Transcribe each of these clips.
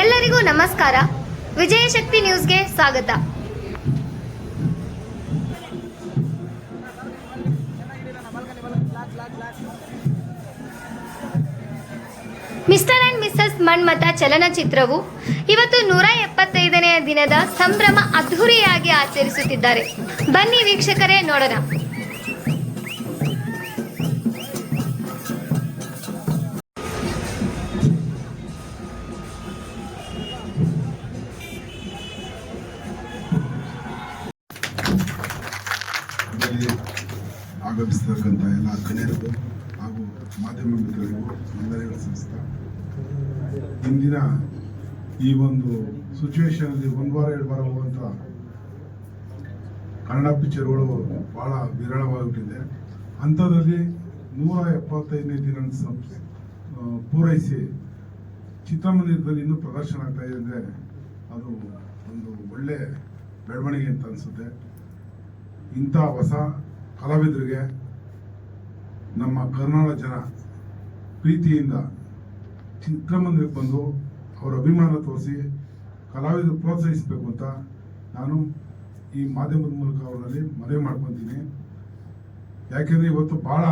ಎಲ್ಲರಿಗೂ ನಮಸ್ಕಾರ. ವಿಜಯಶಕ್ತಿ ನ್ಯೂಸ್ಗೆ ಸ್ವಾಗತ. ಮಿಸ್ಟರ್ ಅಂಡ್ ಮಿಸ್ಸಸ್ ಮಣ್ಮತ ಚಲನಚಿತ್ರವು ಇವತ್ತು ನೂರ ಎಪ್ಪತ್ತೈದನೆಯ ದಿನದ ಸಂಭ್ರಮ ಅದ್ಧೂರಿಯಾಗಿ ಆಚರಿಸುತ್ತಿದ್ದಾರೆ. ಬನ್ನಿ ವೀಕ್ಷಕರೇ ನೋಡೋಣ. ಆಗಮಿಸ್ತಕ್ಕಂಥ ಎಲ್ಲ ಗಣ್ಯರಿಗೂ ಹಾಗೂ ಮಾಧ್ಯಮ ಮಿತ್ರರಿಗೂ ವಂದನೆಗಳ ಸಂಸ್ಥೆ ಇಂದಿನ ಈ ಒಂದು ಸಿಚುವೇಶನಲ್ಲಿ ಒಂದು ವಾರ, ಎರಡು ವಾರ ಹೋಗುವಂಥ ಕನ್ನಡ ಪಿಕ್ಚರ್ಗಳು ಬಹಳ ವಿರಳವಾಗಿಬಿಟ್ಟಿದೆ. ಅಂಥದ್ರಲ್ಲಿ ನೂರ ಎಪ್ಪತ್ತೈದನೇ ದಿನ ಪೂರೈಸಿ ಚಿತ್ರಮಂದಿರದಲ್ಲಿ ಇನ್ನೂ ಪ್ರದರ್ಶನ ಆಗ್ತಾ ಇದೆ ಅಂದರೆ ಅದು ಒಂದು ಒಳ್ಳೆ ಬೆಳವಣಿಗೆ ಅಂತ ಅನಿಸುತ್ತೆ. ಇಂಥ ಹೊಸ ಕಲಾವಿದರಿಗೆ ನಮ್ಮ ಕರ್ನಾಟಕ ಜನ ಪ್ರೀತಿಯಿಂದ ಚಿತ್ರಮಂದಿರಕ್ಕೆ ಬಂದು ಅವರ ಅಭಿಮಾನ ತೋರಿಸಿ ಕಲಾವಿದರು ಪ್ರೋತ್ಸಾಹಿಸಬೇಕು ಅಂತ ನಾನು ಈ ಮಾಧ್ಯಮದ ಮೂಲಕ ಅವರಲ್ಲಿ ಮನವಿ ಮಾಡ್ಕೊತೀನಿ. ಯಾಕೆಂದರೆ ಇವತ್ತು ಭಾಳ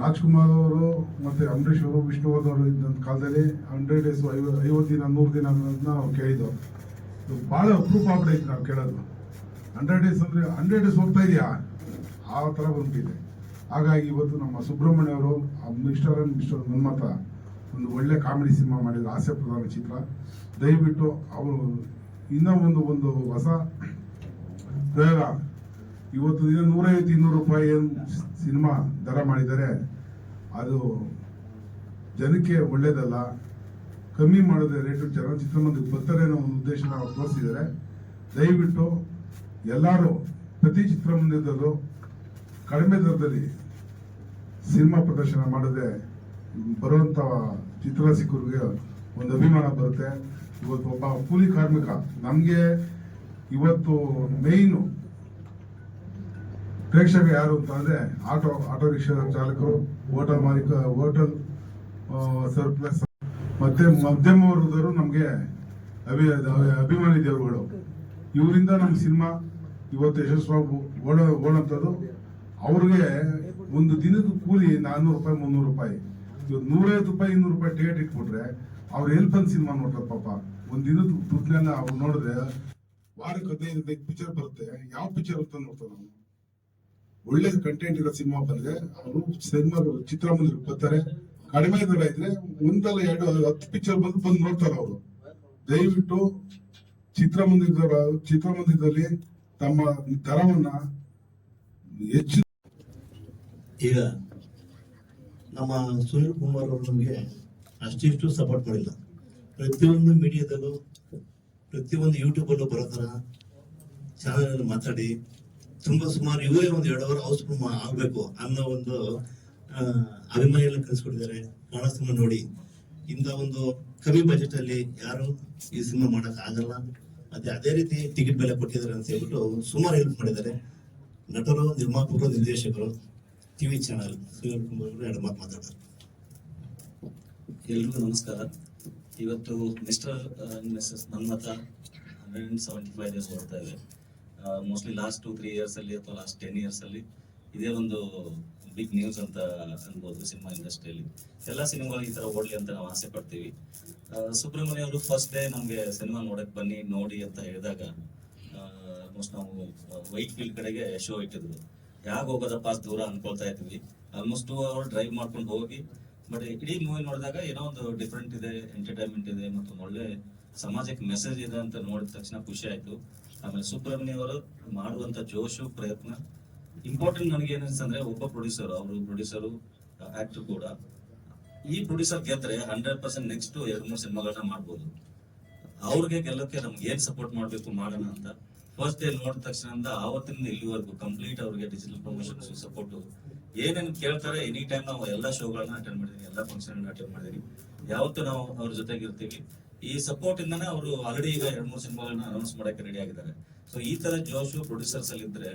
ರಾಜ್ಕುಮಾರ್ ಅವರು ಮತ್ತು ಅಂಬರೀಷ್ ಅವರು ವಿಷ್ಣುವರ್ಧನ್ ಅವರು ಇದ್ದಂಥ ಕಾಲದಲ್ಲಿ ಹಂಡ್ರೆಡ್ ಡೇಸು ಐವತ್ತು ದಿನ, ನೂರು ದಿನ ಅನ್ನೋದನ್ನ ನಾವು ಕೇಳಿದ್ದು. ಭಾಳ ಅಪರೂಪ ಆಗ್ಬಿಟ್ಟೈತೆ ನಾವು ಕೇಳೋದು. ಹಂಡ್ರೆಡ್ ಡೇಸ್ ಅಂದ್ರೆ ಹಂಡ್ರೆಡ್ ಡೇಸ್ ಹೋಗ್ತಾ ಇದೆಯಾ? ಆ ಥರ ಬಂದಿದೆ ಹಾಗಾಗಿ ಇವತ್ತು ನಮ್ಮ ಸುಬ್ರಹ್ಮಣ್ಯ ಅವರು ಮಿಸ್ಟರ್ ಅಂಡ್ ಮಿಸ್ಟರ್ ಮನ್ಮಥ, ಒಂದು ಒಳ್ಳೆ ಕಾಮಿಡಿ ಸಿನಿಮಾ ಮಾಡಿದ್ರು, ಹಾಸ್ಯ ಪ್ರಧಾನ ಚಿತ್ರ. ದಯವಿಟ್ಟು ಅವರು ಇನ್ನೂ ಒಂದು ಒಂದು ಹೊಸ ಪ್ರಯೋಗ. ಇವತ್ತು ದಿನ ನೂರೈವತ್ತು, ಇನ್ನೂರು ರೂಪಾಯಿ ಏನು ಸಿನಿಮಾ ದರ ಮಾಡಿದರೆ ಅದು ಜನಕ್ಕೆ ಒಳ್ಳೇದಲ್ಲ. ಕಮ್ಮಿ ಮಾಡಿದ್ರೆ ರೇಟು. ಚಲನಚಿತ್ರ ಮಂದಿ ಬರ್ತಾರೆ ಅನ್ನೋ ಒಂದು ಉದ್ದೇಶನ ತೋರಿಸಿದರೆ ತೋರಿಸಿದ್ದಾರೆ. ದಯವಿಟ್ಟು ಎಲ್ಲರೂ ಪ್ರತಿ ಚಿತ್ರಮಂದಿರದಲ್ಲೂ ಕಡಿಮೆ ದರದಲ್ಲಿ ಸಿನಿಮಾ ಪ್ರದರ್ಶನ ಮಾಡಿದ್ರೆ ಬರುವಂತ ಚಿತ್ರರಸಿಕರಿಗೆ ಒಂದು ಅಭಿಮಾನ ಬರುತ್ತೆ. ಇವತ್ತು ಒಬ್ಬ ಕೂಲಿ ಕಾರ್ಮಿಕ ನಮಗೆ ಇವತ್ತು ಮೇಯ್ನು ಪ್ರೇಕ್ಷಕ ಯಾರು ಅಂತ ಅಂದರೆ ಆಟೋ ಆಟೋ ರಿಕ್ಷಾ ಚಾಲಕರು ಹೋಟೆಲ್ ಮಾಲೀಕ, ಹೋಟೆಲ್ ಸರ್ಪ್ಲಸ್ ಮತ್ತೆ ಮಧ್ಯಮ ವರ್ಗದವರು ನಮಗೆ ಅಭಿ ಅಭಿಮಾನಿ ದೇವರುಗಳು. ಇವರಿಂದ ನಮ್ಮ ಸಿನಿಮಾ ಇವತ್ತು ಯಶಸ್ವಾಗಿ ಓಡ, ಓಡಂಥದ್ದು. ಅವ್ರಿಗೆ ಒಂದು ದಿನದ ಕೂಲಿ ನಾನ್ನೂರು ರೂಪಾಯಿ, ಮುನ್ನೂರು ರೂಪಾಯಿ. ಇವತ್ತು ನೂರೈವತ್ತು ರೂಪಾಯಿ, ಇನ್ನೂರು ರೂಪಾಯಿ ಟಿಕೆಟ್ ಇಟ್ಬಿಟ್ರೆ ಅವ್ರು ಎಲ್ಲಿ ಬಂದು ಸಿನಿಮಾ ನೋಡ್ತಾರೆ ಪಾಪ. ಒಂದು ದಿನದ ದುಡ್ಡನ್ನೆಲ್ಲ ಅವ್ರು ನೋಡಿದ್ರೆ ವಾರಕ್ಕೆ ಹದಿನೈದು ಹದಿನೈದು ಪಿಕ್ಚರ್ ಬರುತ್ತೆ. ಯಾವ ಪಿಕ್ಚರ್ ಅಂತ ನೋಡ್ತಾರೆ ನಾವು ಒಳ್ಳೆ ಕಂಟೆಂಟ್ ಇರೋ ಸಿನಿಮಾ ಬಂದ್ರೆ ಅವರು ಸಿನಿಮಾ ಚಿತ್ರಮಂದಿರಕ್ಕೆ ಬರ್ತಾರೆ. ಕಡಿಮೆ ದರ ಇದ್ರೆ ಒಂದಲ್ಲ ಎರಡು, ಹತ್ತು ಪಿಕ್ಚರ್ ಬಂದು ಬಂದು ನೋಡ್ತಾರೆ ಅವರು. ದಯವಿಟ್ಟು ಚಿತ್ರಮಂದಿರದವರು ಚಿತ್ರಮಂದಿರದಲ್ಲಿ ತಮ್ಮ ದರವನ್ನ ಹೆಚ್ಚು ಈಗ ನಮ್ಮ ಸುನೀಲ್ ಕುಮಾರ್ ಅವರು ನಮಗೆ ಅಷ್ಟಿಷ್ಟು ಸಪೋರ್ಟ್ ಮಾಡಿಲ್ಲ. ಪ್ರತಿಯೊಂದು ಮೀಡಿಯಾದಲ್ಲೂ ಪ್ರತಿಯೊಂದು ಯೂಟ್ಯೂಬಲ್ಲೂ ಬರೋ ಥರ ಚಾನಲ್ ಮಾತಾಡಿ, ತುಂಬಾ ಸುಮಾರು ಇವೇ ಒಂದು ಎರಡು ಅವರ್ ಹೌಸ್ ಆಗಬೇಕು ಅನ್ನೋ ಒಂದು ಅಭಿಮಾನಿಗಳನ್ನ ಕಲಿಸ್ಕೊಟ್ಟಿದ್ದಾರೆ. ಕನ್ನಡ ಸಿನಿಮಾ ನೋಡಿ. ಇಂಥ ಒಂದು ಕಮ್ಮಿ ಬಜೆಟ್ ಅಲ್ಲಿ ಯಾರು ಈ ಸಿನಿಮಾ ಮಾಡಕ್ ಮತ್ತೆ ಅದೇ ರೀತಿ ಟಿಕೆಟ್ ಬೆಲೆ ಕೊಟ್ಟಿದ್ದಾರೆ ಅಂತ ಹೇಳ್ಬಿಟ್ಟು ಸುಮಾರು ಹೆಲ್ಪ್ ಮಾಡಿದ್ದಾರೆ. ನಟರು, ನಿರ್ಮಾಪಕರು, ನಿರ್ದೇಶಕರು ಟಿವಿ ಚಾನಲ್ ಎರಡು ಮಾತು ಮಾತಾಡ್ತಾರೆ. ಎಲ್ರಿಗೂ ನಮಸ್ಕಾರ. ಇವತ್ತು mister Mrs ನನ್ಮತ hundred and seventy five days ಬರ್ತಾ ಇದೆ mostly last two three years ಅಲ್ಲಿ ಅಥವಾ ಲಾಸ್ಟ್ ಟೆನ್ ಇಯರ್ಸ್ ಅಲ್ಲಿ ಇದೇ ಒಂದು ಬಿಗ್ ನ್ಯೂಸ್ ಅಂತ ಅನ್ಬೋದು ಸಿನಿಮಾ ಇಂಡಸ್ಟ್ರಿಯಲ್ಲಿ ಎಲ್ಲ ಸಿನಿಮಾಗಳು ಈ ತರ ಓಡಲಿ ಅಂತ ನಾವು ಆಸೆ ಪಡ್ತೀವಿ. ಸುಬ್ರಹ್ಮಣ್ಯ ಅವರು ಫಸ್ಟ್ ಡೇ ನಮಗೆ ಸಿನಿಮಾ ನೋಡಕ್ ಬನ್ನಿ, ನೋಡಿ ಅಂತ ಹೇಳಿದಾಗ ಆಲ್ಮೋಸ್ಟ್ ನಾವು ವೈಟ್ ಫೀಲ್ಡ್ ಕಡೆಗೆ ಶೋ ಇಟ್ಟಿದ್ರು ಯಾಕೆ ಹೋಗೋದಪ್ಪ ದೂರ ಅನ್ಕೊಳ್ತಾ ಇದ್ವಿ. ಆಲ್ಮೋಸ್ಟ್ ಟೂ ಅವರ್ ಡ್ರೈವ್ ಮಾಡ್ಕೊಂಡು ಹೋಗಿ ಬಟ್ ಇಡೀ ಮೂವಿ ನೋಡಿದಾಗ ಏನೋ ಒಂದು ಡಿಫ್ರೆಂಟ್ ಇದೆ ಎಂಟರ್ಟೈನ್ಮೆಂಟ್ ಇದೆ, ಮತ್ತು ಒಳ್ಳೆ ಸಮಾಜಕ್ಕೆ ಮೆಸೇಜ್ ಇದೆ ಅಂತ ನೋಡಿದ ತಕ್ಷಣ ಖುಷಿ ಆಯ್ತು. ಆಮೇಲೆ ಸುಬ್ರಹ್ಮಣ್ಯ ಅವರು ಮಾಡುವಂತ ಜೋಶು ಪ್ರಯತ್ನ ಇಂಪಾರ್ಟೆಂಟ್ ನನಗೆ ಏನಂತಂದ್ರೆ ಒಬ್ಬ ಪ್ರೊಡ್ಯೂಸರ್ ಅವರು ಪ್ರೊಡ್ಯೂಸರು ಆಕ್ಟರ್ ಕೂಡ. ಈ ಪ್ರೊಡ್ಯೂಸರ್ ಗೆದ್ರೆ ಹಂಡ್ರೆಡ್ ಪರ್ಸೆಂಟ್ ನೆಕ್ಸ್ಟ್ ಎರಡು, ಮೂರು ಸಿನಿಮಾಗಳನ್ನ ಮಾಡ್ಬೋದು. ಅವ್ರಿಗೆ ಗೆಲ್ಲಕ್ಕೆ ನಮ್ಗೆ ಏನ್ ಸಪೋರ್ಟ್ ಮಾಡ್ಬೇಕು ಮಾಡೋಣ ಅಂತ ಫಸ್ಟ್ ಡೇ ನೋಡಿದ ತಕ್ಷಣ ಆವತ್ತಿಂದ ಇಲ್ಲಿವರೆಗೂ ಕಂಪ್ಲೀಟ್ ಅವ್ರಿಗೆ ಡಿಜಿಟಲ್ ಪ್ರಮೋಷನ್ ಸಪೋರ್ಟ್ ಏನೇನು ಕೇಳ್ತಾರೆ ಎನಿ ಟೈಮ್ ನಾವು ಎಲ್ಲ ಶೋಗಳನ್ನ ಅಟೆಂಡ್ ಮಾಡಿದೀವಿ, ಎಲ್ಲ ಫಂಕ್ಷನ್ ಅಟೆಂಡ್ ಮಾಡಿದೀವಿ. ಯಾವತ್ತು ನಾವು ಅವ್ರ ಜೊತೆಗೆ ಇರ್ತೀವಿ. ಈ ಸಪೋರ್ಟ್ ಇಂದಾನೆ ಅವರು ಆಲ್ರೆಡಿ ಈಗ ಎರಡ್, ಮೂರು ಸಿನಿಮಾಗಳನ್ನ ಅನೌನ್ಸ್ ಮಾಡಕ್ಕೆ ರೆಡಿ ಆಗಿದ್ದಾರೆ. ಸೊ ಈ ತರ ಜೋಶು ಪ್ರೊಡ್ಯೂಸರ್ಸ್ ಅಲ್ಲಿ ಇದ್ರೆ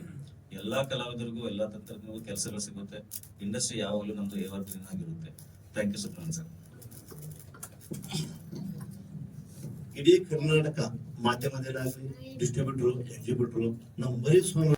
ಎಲ್ಲಾ ಕಲಾವಿದರಿಗೂ, ಎಲ್ಲಾ ತಂತ್ರಜ್ಞರಿಗೂ ಕೆಲಸಗಳು ಸಿಗುತ್ತೆ. ಇಂಡಸ್ಟ್ರಿ ಯಾವಾಗಲೂ ನಮ್ದು ಎವರ್ ಗ್ರೀನ್ ಆಗಿರುತ್ತೆ. ಥ್ಯಾಂಕ್ ಯು ಸರ್ ಇಡೀ ಕರ್ನಾಟಕ ಮಾಧ್ಯಮದಲ್ಲಾಗಲಿ ಡಿಸ್ಟ್ರಿಬ್ಯೂಟರ್ ಎಕ್ಸಿಬ್ಯೂಟರ್ ನಮ್ಮ ಬರೀ ಸೋಮ